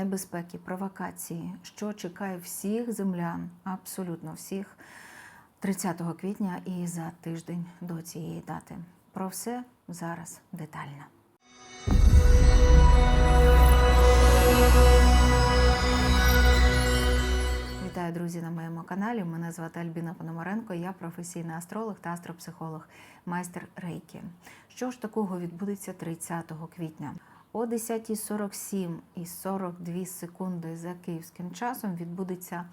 небезпеки, провокації, що чекає всіх землян, абсолютно всіх, 30 квітня і за тиждень до цієї дати. Про все зараз детально. Вітаю, друзі, на моєму каналі. Мене звати Альбіна Пономаренко. Я професійний астролог та астропсихолог, майстер Рейкі. Що ж такого відбудеться 30 квітня? О 10.47 і 42 секунди за київським часом відбудеться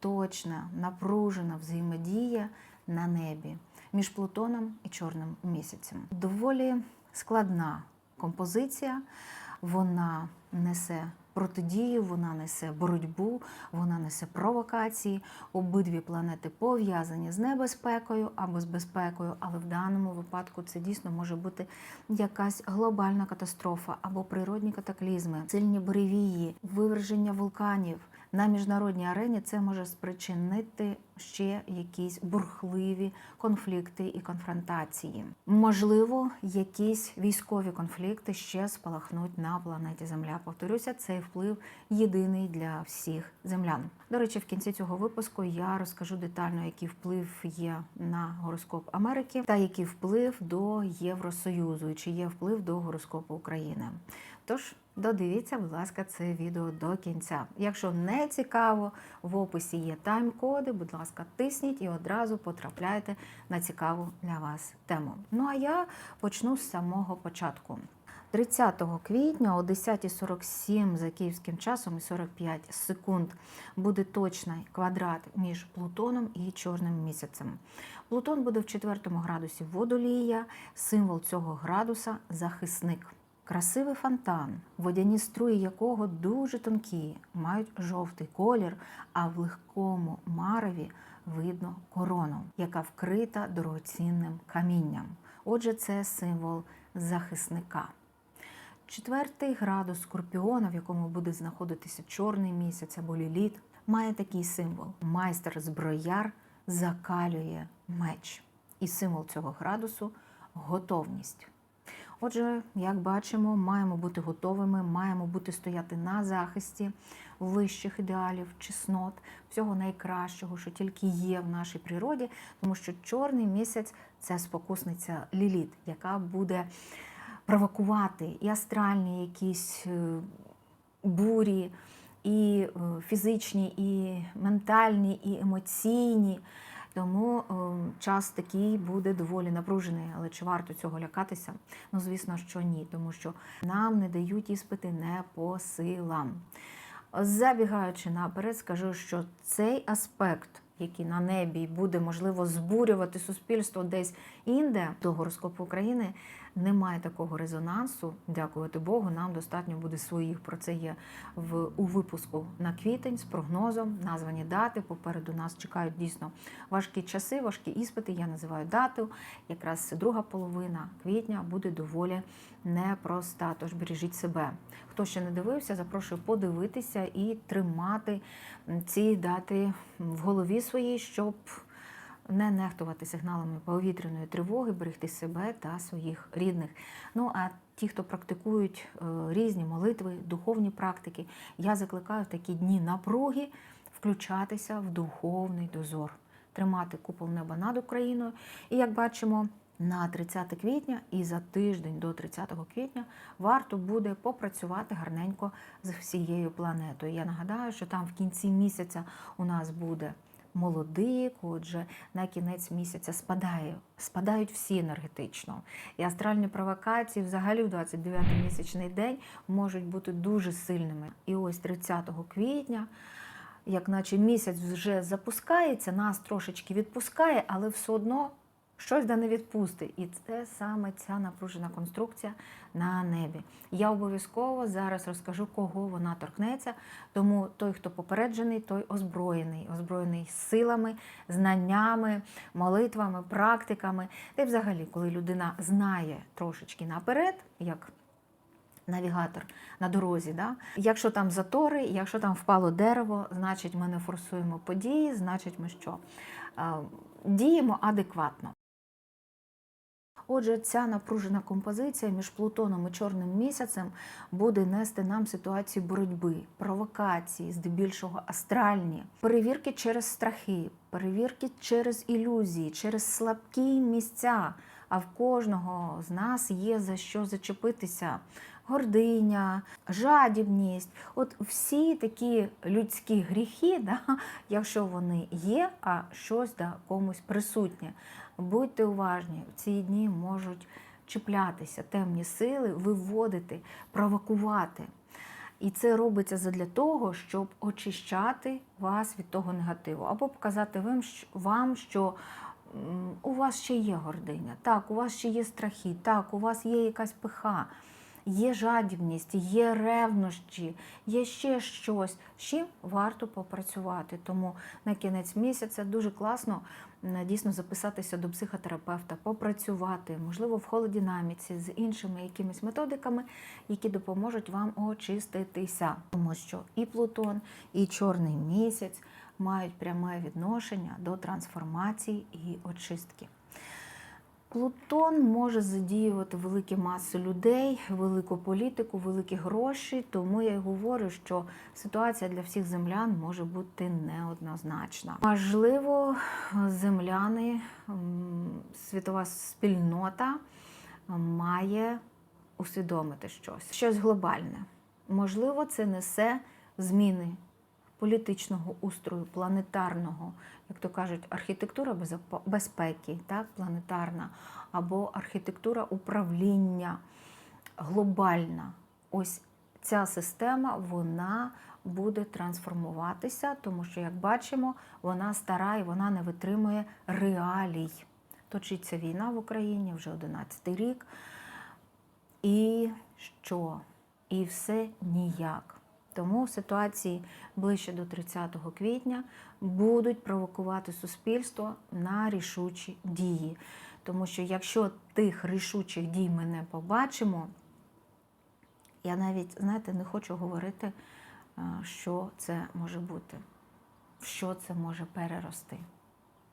точна напружена взаємодія на небі між Плутоном і Чорним місяцем. Доволі складна композиція. Вона несе протидію, вона несе боротьбу, вона несе провокації. Обидві планети пов'язані з небезпекою або з безпекою, але в даному випадку це дійсно може бути якась глобальна катастрофа або природні катаклізми, сильні буревії, виверження вулканів. На міжнародній арені це може спричинити ще якісь бурхливі конфлікти і конфронтації. Можливо, якісь військові конфлікти ще спалахнуть на планеті Земля. Повторюся, цей вплив єдиний для всіх землян. До речі, в кінці цього випуску я розкажу детально, який вплив є на гороскоп Америки та який вплив до Євросоюзу, чи є вплив до гороскопу України. Тож додивіться, будь ласка, це відео до кінця. Якщо не цікаво, в описі є тайм-коди. Будь ласка, тисніть і одразу потрапляйте на цікаву для вас тему. Ну а я почну з самого початку. 30 квітня о 10.47 за київським часом і 45 секунд буде точний квадрат між Плутоном і Чорним місяцем. Плутон буде в 4 градусі водолія, символ цього градуса захисник. Красивий фонтан, водяні струї якого дуже тонкі, мають жовтий колір, а в легкому мареві видно корону, яка вкрита дорогоцінним камінням. Отже, це символ захисника. Четвертий градус скорпіона, в якому буде знаходитися чорний місяць або ліліт, має такий символ. Майстер зброяр закалює меч. І символ цього градусу готовність. Отже, як бачимо, маємо бути готовими, маємо бути стояти на захисті вищих ідеалів, чеснот, всього найкращого, що тільки є в нашій природі, тому що чорний місяць це спокусниця Ліліт, яка буде провокувати і астральні якісь е, бурі, і е, фізичні, і ментальні, і емоційні. Тому е, час такий буде доволі напружений. Але чи варто цього лякатися? Ну, звісно, що ні, тому що нам не дають іспити не по силам. Забігаючи наперед, скажу, що цей аспект, який на небі буде можливо збурювати суспільство десь інде до гороскопу України, не має такого резонансу. Дякувати Богу, нам достатньо буде своїх. Про це є в у випуску на квітень з прогнозом, названі дати. Попереду нас чекають дійсно важкі часи, важкі іспити. Я називаю дату. Якраз друга половина квітня буде доволі непроста. Тож бережіть себе. Хто ще не дивився, запрошую подивитися і тримати ці дати в голові своїй, щоб не нехтувати сигналами повітряної тривоги, берегти себе та своїх рідних. Ну а ті, хто практикують е, різні молитви, духовні практики, я закликаю в такі дні напруги включатися в духовний дозор, тримати купол неба над Україною. І як бачимо. На 30 квітня і за тиждень до 30 квітня варто буде попрацювати гарненько з всією планетою. Я нагадаю, що там в кінці місяця у нас буде молодик, отже, на кінець місяця спадає, спадають всі енергетично. І астральні провокації взагалі в 29-й місячний день можуть бути дуже сильними. І ось 30 квітня. Як наче місяць вже запускається, нас трошечки відпускає, але все одно щось да не відпустить. І це саме ця напружена конструкція на небі. Я обов'язково зараз розкажу, кого вона торкнеться. Тому той, хто попереджений, той озброєний, озброєний силами, знаннями, молитвами, практиками. Та й взагалі, коли людина знає трошечки наперед, як Навігатор на дорозі, Да? якщо там затори, якщо там впало дерево, значить ми не форсуємо події, значить ми що? Діємо адекватно. Отже, ця напружена композиція між Плутоном і Чорним місяцем буде нести нам ситуації боротьби, провокації, здебільшого астральні, перевірки через страхи, перевірки через ілюзії, через слабкі місця. А в кожного з нас є за що зачепитися. Гординя, жадібність, от всі такі людські гріхи, да, якщо вони є, а щось да, комусь присутнє. Будьте уважні, в ці дні можуть чіплятися темні сили, виводити, провокувати. І це робиться задля того, щоб очищати вас від того негативу, або показати вам, що- у вас ще є гординя, так, у вас ще є страхи, так, у вас є якась пиха, є жадібність, є ревнощі, є ще щось, з чим варто попрацювати. Тому на кінець місяця дуже класно дійсно записатися до психотерапевта, попрацювати, можливо, в холодинаміці з іншими якимись методиками, які допоможуть вам очиститися. Тому що і Плутон, і Чорний місяць мають пряме відношення до трансформації і очистки. Плутон може задіювати великі маси людей, велику політику, великі гроші. Тому я й говорю, що ситуація для всіх землян може бути неоднозначна. Можливо, земляни, світова спільнота має усвідомити щось, щось глобальне. Можливо, це несе зміни політичного устрою, планетарного, як то кажуть, архітектура безпеки, так, планетарна, або архітектура управління глобальна. Ось ця система вона буде трансформуватися, тому що, як бачимо, вона стара і вона не витримує реалій. Точиться війна в Україні вже 11 рік. І що? І все ніяк. Тому ситуації ближче до 30 квітня будуть провокувати суспільство на рішучі дії. Тому що якщо тих рішучих дій ми не побачимо, я навіть, знаєте, не хочу говорити, е, що це може бути, що це може перерости.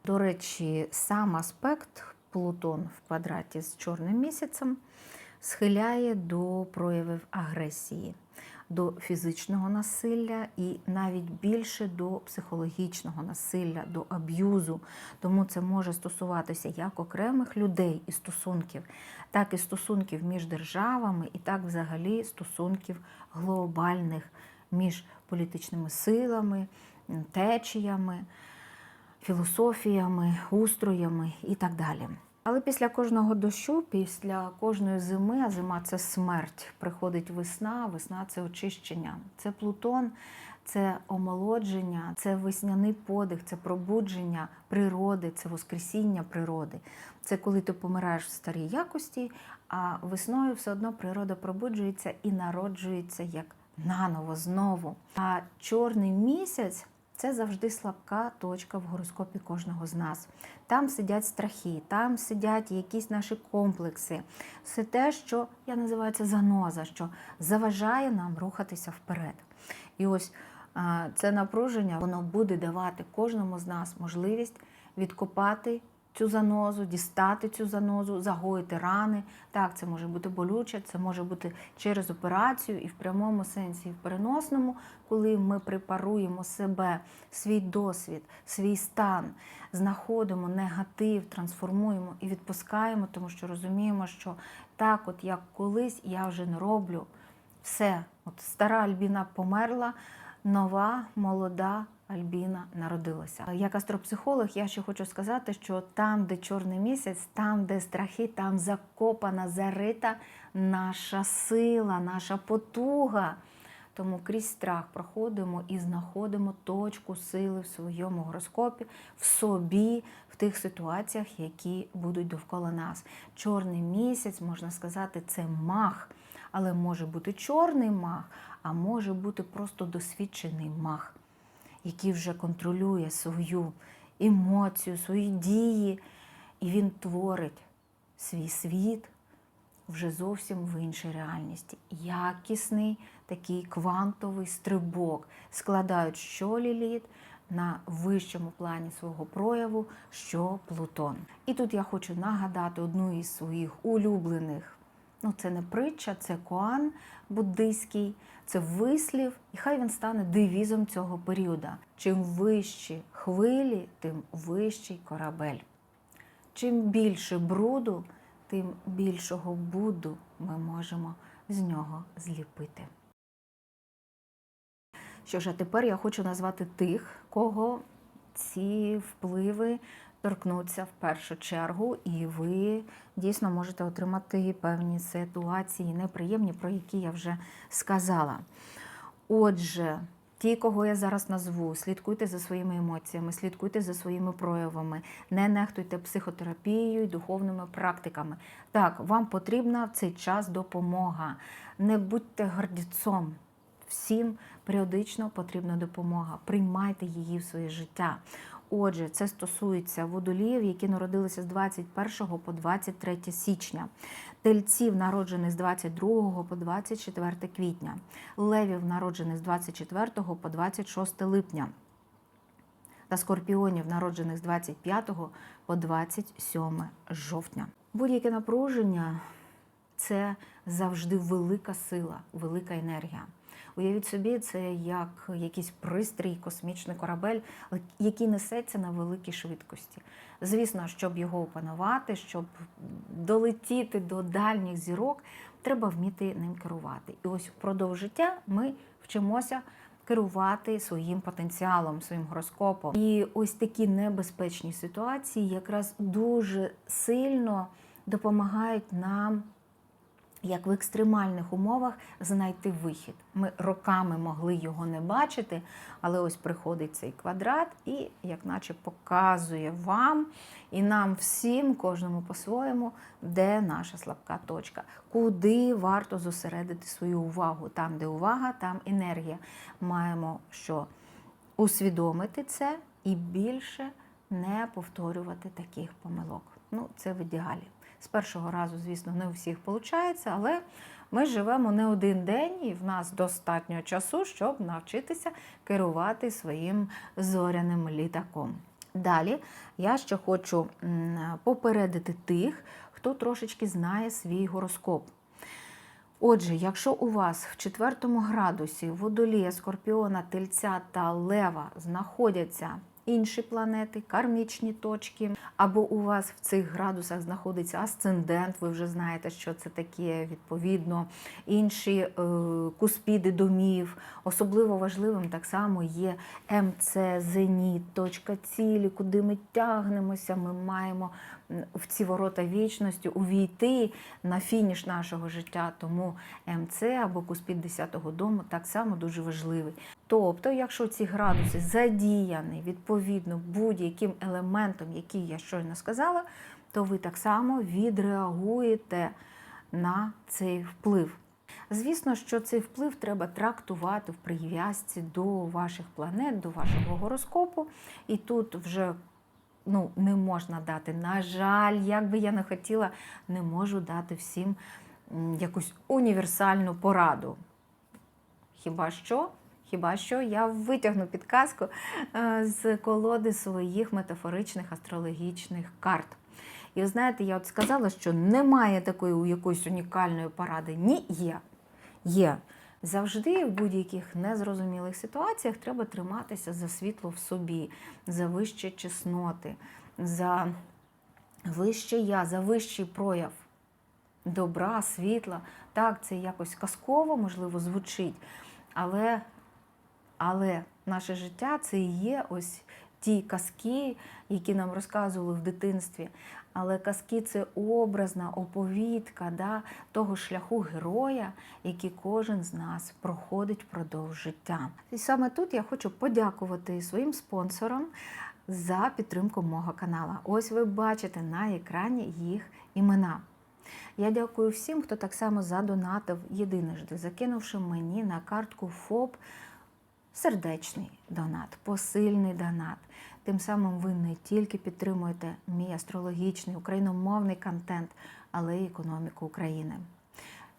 До речі, сам аспект Плутон в квадраті з чорним місяцем схиляє до проявів агресії, до фізичного насилля і навіть більше до психологічного насилля, до аб'юзу. Тому це може стосуватися як окремих людей і стосунків, так і стосунків між державами, і так взагалі стосунків глобальних між політичними силами, течіями філософіями, устроями і так далі. Але після кожного дощу, після кожної зими, а зима це смерть, приходить весна, весна це очищення, це Плутон, це омолодження, це весняний подих, це пробудження природи, це воскресіння природи. Це коли ти помираєш в старій якості, а весною все одно природа пробуджується і народжується як наново знову. А чорний місяць це завжди слабка точка в гороскопі кожного з нас. Там сидять страхи, там сидять якісь наші комплекси. Все те, що я називаю це заноза, що заважає нам рухатися вперед. І ось це напруження воно буде давати кожному з нас можливість відкопати цю занозу, дістати цю занозу, загоїти рани. Так, це може бути болюче, це може бути через операцію і в прямому сенсі, і в переносному, коли ми препаруємо себе, свій досвід, свій стан, знаходимо негатив, трансформуємо і відпускаємо, тому що розуміємо, що так, от як колись я вже не роблю все. От стара Альбіна померла, нова, молода. Альбіна народилася. Як астропсихолог, я ще хочу сказати, що там, де чорний місяць, там, де страхи, там закопана, зарита наша сила, наша потуга. Тому крізь страх проходимо і знаходимо точку сили в своєму гороскопі, в собі, в тих ситуаціях, які будуть довкола нас. Чорний місяць, можна сказати, це мах, але може бути чорний мах, а може бути просто досвідчений мах який вже контролює свою емоцію, свої дії, і він творить свій світ вже зовсім в іншій реальності. Якісний такий квантовий стрибок складають що ліліт, на вищому плані свого прояву, що Плутон. І тут я хочу нагадати одну із своїх улюблених. Ну, це не притча, це коан буддийський, це вислів, і хай він стане девізом цього періоду. Чим вищі хвилі, тим вищий корабель. Чим більше бруду, тим більшого Будду ми можемо з нього зліпити. Що ж, а тепер я хочу назвати тих, кого ці впливи торкнуться в першу чергу, і ви дійсно можете отримати певні ситуації неприємні, про які я вже сказала. Отже, ті, кого я зараз назву, слідкуйте за своїми емоціями, слідкуйте за своїми проявами, не нехтуйте психотерапією і духовними практиками. Так, вам потрібна в цей час допомога. Не будьте гордіцом. Всім періодично потрібна допомога. Приймайте її в своє життя. Отже, це стосується водоліїв, які народилися з 21 по 23 січня, тельців, народжених з 22 по 24 квітня, левів, народжених з 24 по 26 липня, та скорпіонів, народжених з 25 по 27 жовтня. Будь-яке напруження це завжди велика сила, велика енергія. Уявіть собі, це як якийсь пристрій, космічний корабель, який несеться на великій швидкості. Звісно, щоб його опанувати, щоб долетіти до дальніх зірок, треба вміти ним керувати. І ось впродовж життя ми вчимося керувати своїм потенціалом, своїм гороскопом. І ось такі небезпечні ситуації якраз дуже сильно допомагають нам як в екстремальних умовах знайти вихід. Ми роками могли його не бачити, але ось приходить цей квадрат і, як наче, показує вам і нам всім, кожному по-своєму, де наша слабка точка, куди варто зосередити свою увагу. Там, де увага, там енергія. Маємо що усвідомити це і більше не повторювати таких помилок. Ну, це в ідеалі. З першого разу, звісно, не у всіх виходить, але ми живемо не один день, і в нас достатньо часу, щоб навчитися керувати своїм зоряним літаком. Далі я ще хочу попередити тих, хто трошечки знає свій гороскоп. Отже, якщо у вас в четвертому градусі водолія, скорпіона, тельця та лева знаходяться інші планети, кармічні точки, або у вас в цих градусах знаходиться асцендент, ви вже знаєте, що це таке, відповідно, інші е, куспіди домів. Особливо важливим так само є МЦ, зеніт, точка цілі, куди ми тягнемося, ми маємо в ці ворота вічності увійти на фініш нашого життя. Тому МЦ або куспід 10-го дому так само дуже важливий. Тобто, якщо ці градуси задіяні відповідно будь-яким елементом, який я щойно сказала, то ви так само відреагуєте на цей вплив. Звісно, що цей вплив треба трактувати в прив'язці до ваших планет, до вашого гороскопу. І тут вже ну, не можна дати. На жаль, як би я не хотіла, не можу дати всім якусь універсальну пораду. Хіба що? Хіба що я витягну підказку е, з колоди своїх метафоричних астрологічних карт. І ви знаєте, я от сказала, що немає такої якоїсь унікальної поради. Ні, є. Є. Завжди в будь-яких незрозумілих ситуаціях треба триматися за світло в собі, за вищі чесноти, за вище я, за вищий прояв добра, світла. Так, це якось казково, можливо, звучить, але але наше життя це і є ось ті казки, які нам розказували в дитинстві. Але казки це образна оповідка да, того шляху героя, який кожен з нас проходить впродовж життя. І саме тут я хочу подякувати своїм спонсорам за підтримку мого каналу. Ось ви бачите на екрані їх імена. Я дякую всім, хто так само задонатив єдиножди, закинувши мені на картку ФОП сердечний донат, посильний донат. Тим самим ви не тільки підтримуєте мій астрологічний україномовний контент, але й економіку України.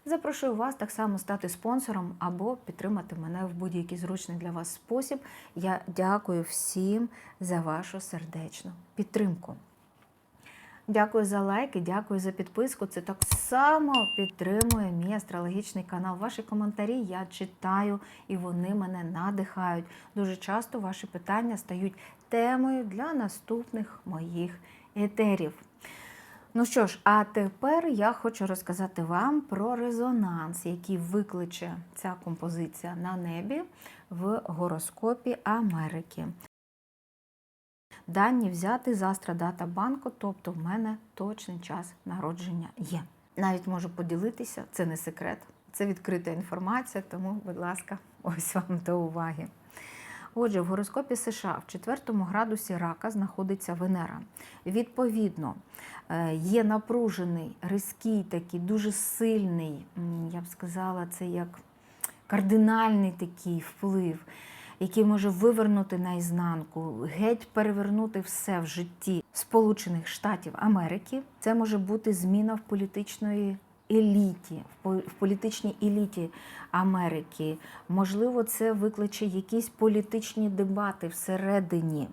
Запрошую вас так само стати спонсором або підтримати мене в будь-який зручний для вас спосіб. Я дякую всім за вашу сердечну підтримку. Дякую за лайки, дякую за підписку. Це так само підтримує мій астрологічний канал. Ваші коментарі я читаю і вони мене надихають. Дуже часто ваші питання стають темою для наступних моїх етерів. Ну що ж, а тепер я хочу розказати вам про резонанс, який викличе ця композиція на небі в гороскопі Америки. Дані взяти з Астрадата банку, тобто в мене точний час народження є. Навіть можу поділитися, це не секрет, це відкрита інформація, тому, будь ласка, ось вам до уваги. Отже, в гороскопі США в 4 градусі рака знаходиться Венера. Відповідно, е, є напружений, різкий, такий, дуже сильний, я б сказала, це як кардинальний такий вплив, який може вивернути наізнанку, геть перевернути все в житті Сполучених Штатів Америки. Це може бути зміна в політичної еліті, в по- політичній еліті Америки. Можливо, це викличе якісь політичні дебати всередині.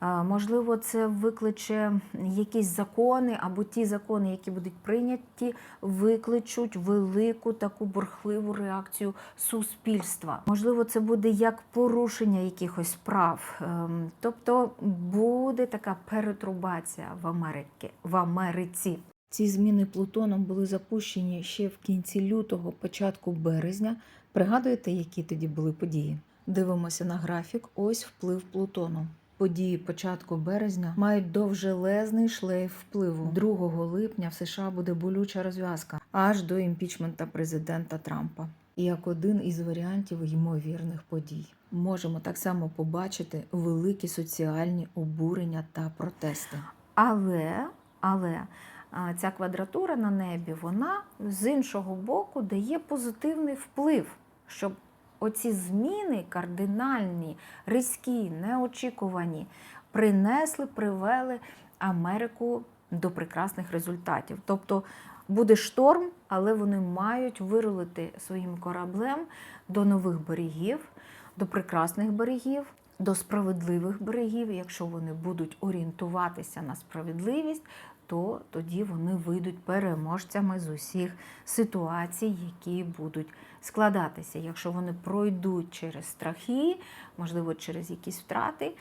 Можливо, це викличе якісь закони, або ті закони, які будуть прийняті, викличуть велику таку бурхливу реакцію суспільства. Можливо, це буде як порушення якихось прав. Ем, Тобто буде така перетрубація в Америці, в Америці. Ці зміни Плутоном були запущені ще в кінці лютого, початку березня. Пригадуєте, які тоді були події? Дивимося на графік. Ось вплив Плутону. Події початку березня мають довжелезний шлейф впливу. 2 липня в США буде болюча розв'язка аж до імпічмента президента Трампа. І як один із варіантів ймовірних подій. Можемо так само побачити великі соціальні обурення та протести. Але, але ця квадратура на небі, вона з іншого боку дає позитивний вплив, щоб оці зміни кардинальні, різкі, неочікувані, принесли, привели Америку до прекрасних результатів. Тобто буде шторм, але вони мають вирулити своїм кораблем до нових берегів, до прекрасних берегів, до справедливих берегів. Якщо вони будуть орієнтуватися на справедливість, то тоді вони вийдуть переможцями з усіх ситуацій, які будуть складатися. Якщо вони пройдуть через страхи, можливо, через якісь втрати,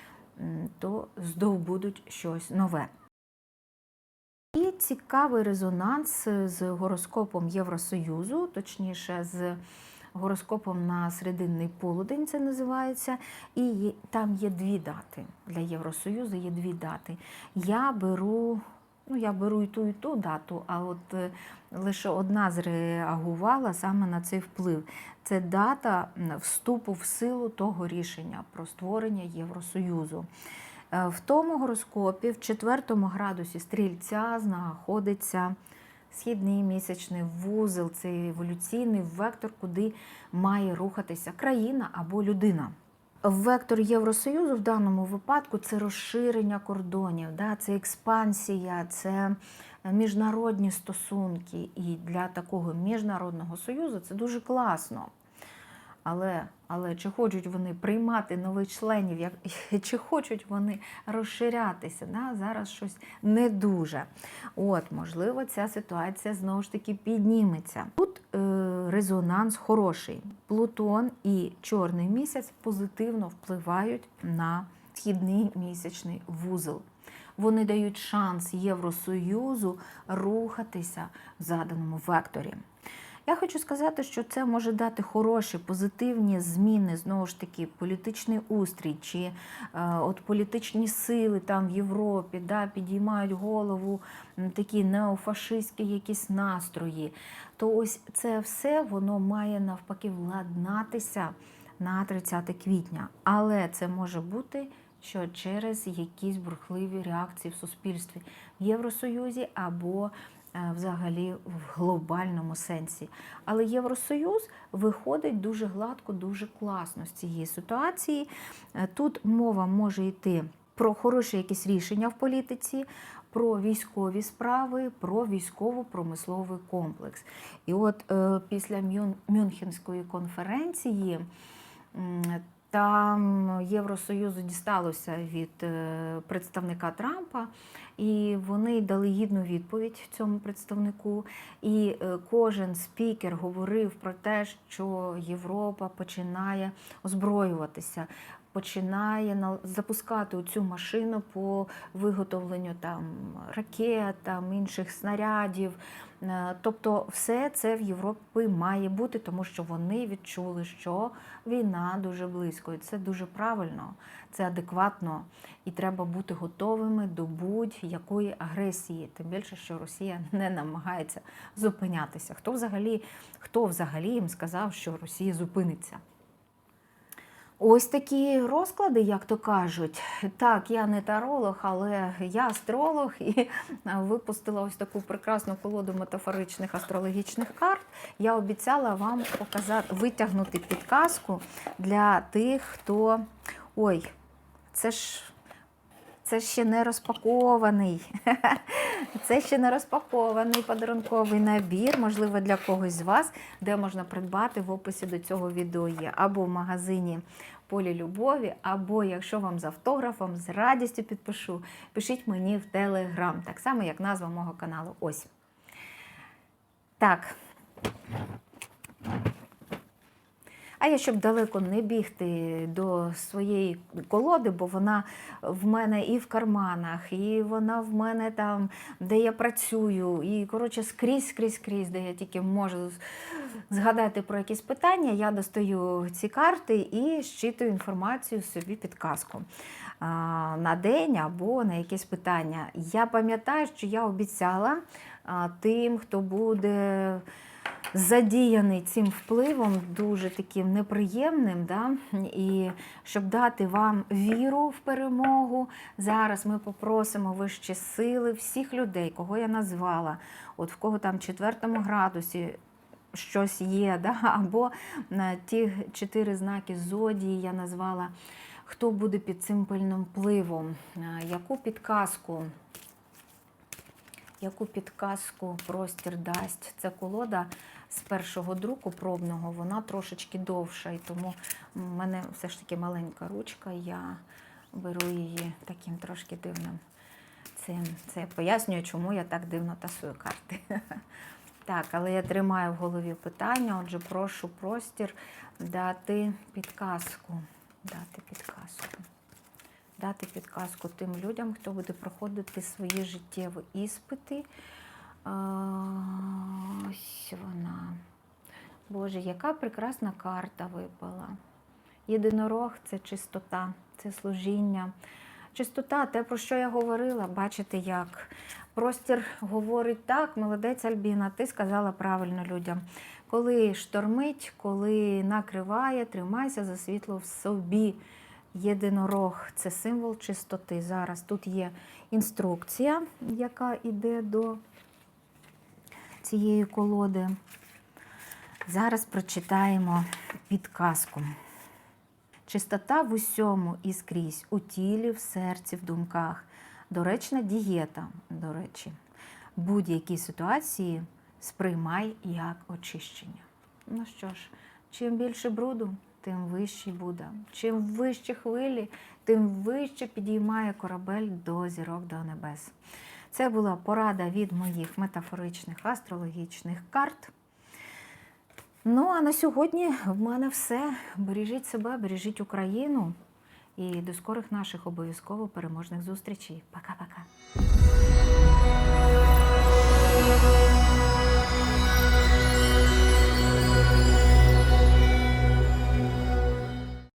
то здобудуть щось нове. І цікавий резонанс з гороскопом Євросоюзу, точніше, з гороскопом на серединний полудень це називається. І там є дві дати. Для Євросоюзу є дві дати. Я беру, ну я беру і ту, і ту дату, а от е, лише одна зреагувала саме на цей вплив. Це дата вступу в силу того рішення про створення Євросоюзу. Е, В тому гороскопі, в четвертому градусі стрільця, знаходиться східний місячний вузол, це еволюційний вектор, куди має рухатися країна або людина. Вектор Євросоюзу в даному випадку це розширення кордонів, да, це експансія, це міжнародні стосунки. І для такого міжнародного союзу це дуже класно. Але, але чи хочуть вони приймати нових членів, як, чи хочуть вони розширятися? Да? Зараз щось не дуже. От, можливо, ця ситуація знову ж таки підніметься. Тут е, резонанс хороший. Плутон і чорний місяць позитивно впливають на східний місячний вузол. Вони дають шанс Євросоюзу рухатися в заданому векторі. Я хочу сказати, що це може дати хороші, позитивні зміни, знову ж таки, політичний устрій, чи е, от політичні сили там в Європі да, підіймають голову такі неофашистські якісь настрої. То ось це все воно має навпаки владнатися на 30 квітня. Але це може бути що через якісь бурхливі реакції в суспільстві в Євросоюзі або взагалі в глобальному сенсі. Але Євросоюз виходить дуже гладко, дуже класно з цієї ситуації. Е, Тут мова може йти про хороші якісь рішення в політиці, про військові справи, про військово-промисловий комплекс. І от е, після Мюн- Мюнхенської конференції там Євросоюзу дісталося від е, представника Трампа, і вони дали гідну відповідь цьому представнику. І е, кожен спікер говорив про те, що Європа починає озброюватися, починає на- запускати цю машину по виготовленню там ракет, там інших снарядів. Е, Тобто, все це в Європі має бути, тому що вони відчули, що війна дуже близько, і це дуже правильно, це адекватно, і треба бути готовими до будь-якої агресії. Тим більше, що Росія не намагається зупинятися. Хто взагалі, хто взагалі їм сказав, що Росія зупиниться? Ось такі розклади, як то кажуть. Так, я не таролог, але я астролог і випустила ось таку прекрасну колоду метафоричних астрологічних карт. Я обіцяла вам показати, витягнути підказку для тих, хто. Ой, це ж. Це ще не розпакований. Це ще не розпакований подарунковий набір, можливо, для когось з вас, де можна придбати в описі до цього відео є. Або в магазині Полі Любові, або якщо вам з автографом, з радістю підпишу, пишіть мені в Телеграм. Так само, як назва мого каналу. Ось. Так. А я щоб далеко не бігти до своєї колоди, бо вона в мене і в карманах, і вона в мене там, де я працюю, і коротше скрізь, скрізь, скрізь, де я тільки можу згадати про якісь питання, я достаю ці карти і щитую інформацію собі підказку на день або на якесь питання. Я пам'ятаю, що я обіцяла тим, хто буде задіяний цим впливом, дуже таким неприємним, да? і щоб дати вам віру в перемогу. Зараз ми попросимо вищі сили всіх людей, кого я назвала, от в кого там в четвертому градусі. Щось є, да? або на ті чотири знаки зодії я назвала, хто буде під цим пильним впливом, яку підказку яку підказку простір дасть. Це колода з першого друку пробного, вона трошечки довша, і тому в мене все ж таки маленька ручка, я беру її таким трошки дивним. Це я пояснюю, чому я так дивно тасую карти. Так, але я тримаю в голові питання, отже, прошу простір дати підказку. Дати підказку дати підказку тим людям, хто буде проходити свої життєві іспити. Ось вона. Боже, яка прекрасна карта випала. Єдинорог це чистота, це служіння. Чистота, те, про що я говорила, бачите, як. Простір говорить так, молодець Альбіна, ти сказала правильно людям. Коли штормить, коли накриває, тримайся за світло в собі. Єдинорог це символ чистоти. Зараз тут є інструкція, яка йде до цієї колоди. Зараз прочитаємо підказку. Чистота в усьому і скрізь, у тілі, в серці, в думках. Доречна дієта, до речі, будь-які ситуації сприймай як очищення. Ну що ж, чим більше бруду, тим вищий буде. Чим вищі хвилі, тим вище підіймає корабель до зірок до небес. Це була порада від моїх метафоричних астрологічних карт. Ну, а на сьогодні в мене все. Бережіть себе, бережіть Україну. І до скорих наших обов'язково переможних зустрічей. Пока-пока.